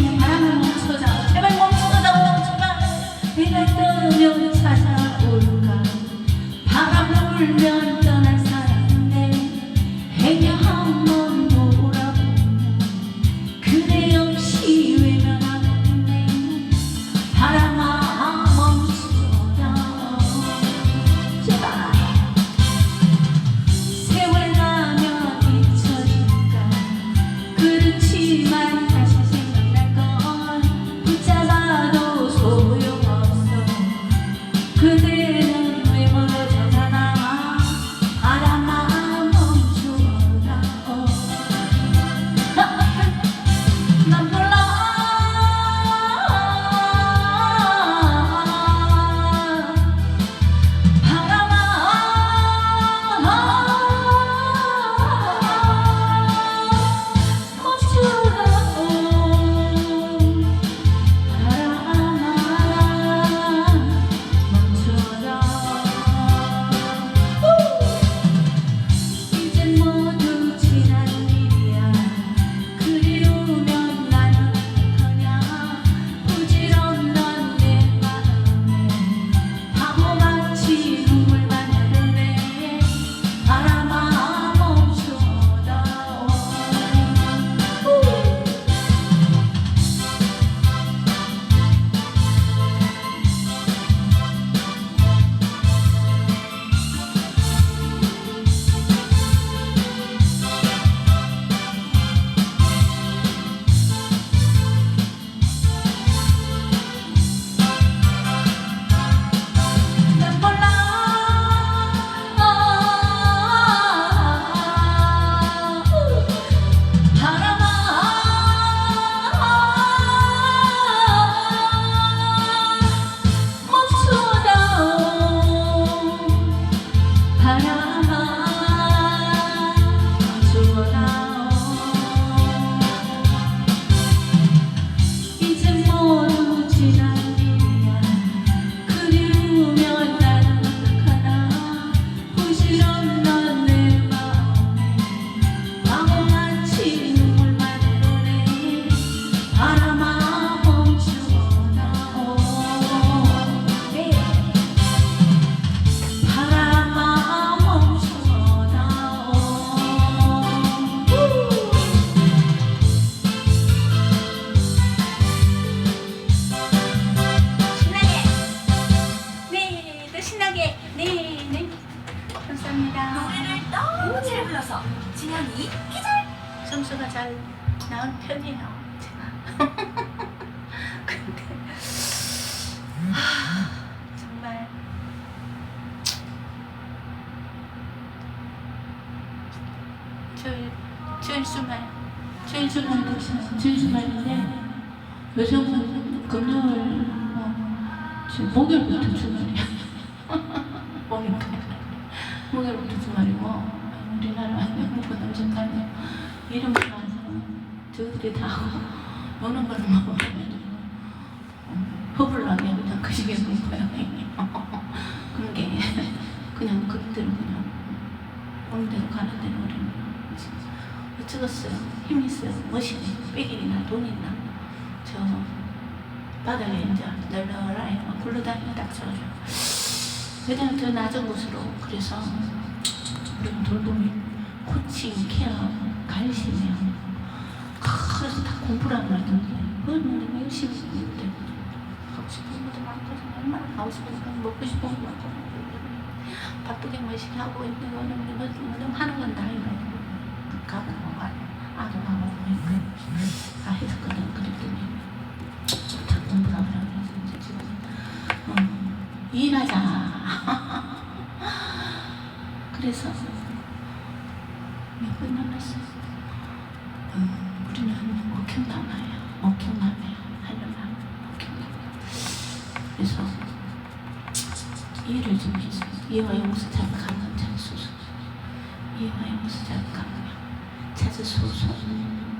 지금 네, 또 신나게. 네, 네. 감사합니다. 노래를 너무 잘 불러서 진현이 기절! 점수가 잘 나온 편이에요. 제가. 근데 하, 정말. 주일 주일 주말 주일 주말. 주일 주말인데 요즘은 금요일 어, 지금 목요일부터 주말이야 목요일부터 목요일부터 주말이고 우리나라 한국은 언제까지 이름 나와서 저들이 다 하고 노는 걸 먹어가지고 허블나게 그냥 그 시기에 본 거야 그런 게 그냥 그대로 그냥 오는 대로 가는 대로 우리는 어쩌겠어요. 힘 있어요. 멋이네 빽이나 돈 있나. 저 바닥에 이제 널널하게 막 굴러다니고 딱 서가지고 그냥 더 낮은 곳으로. 그래서 우리는 돌봄이 코칭, 케어, 관심이요. 그래서 다 공부를 안 하던데. 그걸 너무 열심히 했는데. 하고 싶은 것도 많거든요. 얼마나 하고 싶은 거 먹고 싶은 거 많고. 바쁘게 멋있게 하고 있는 거는 우리 뭐, 뭐 하는 건다 이거 가고 아도 하고 다 했었거든 그랬더니. 다 하고 그래서 지금 어, 일하자 그래서 몇번 남았어요. 어, 우리는 목형남아예요. 목형남이에요. 하늘남 목형남. 그래서 일을 좀 해서 이와 용서 자극하는 찬수수 이와 용서 자극하며 찾으소서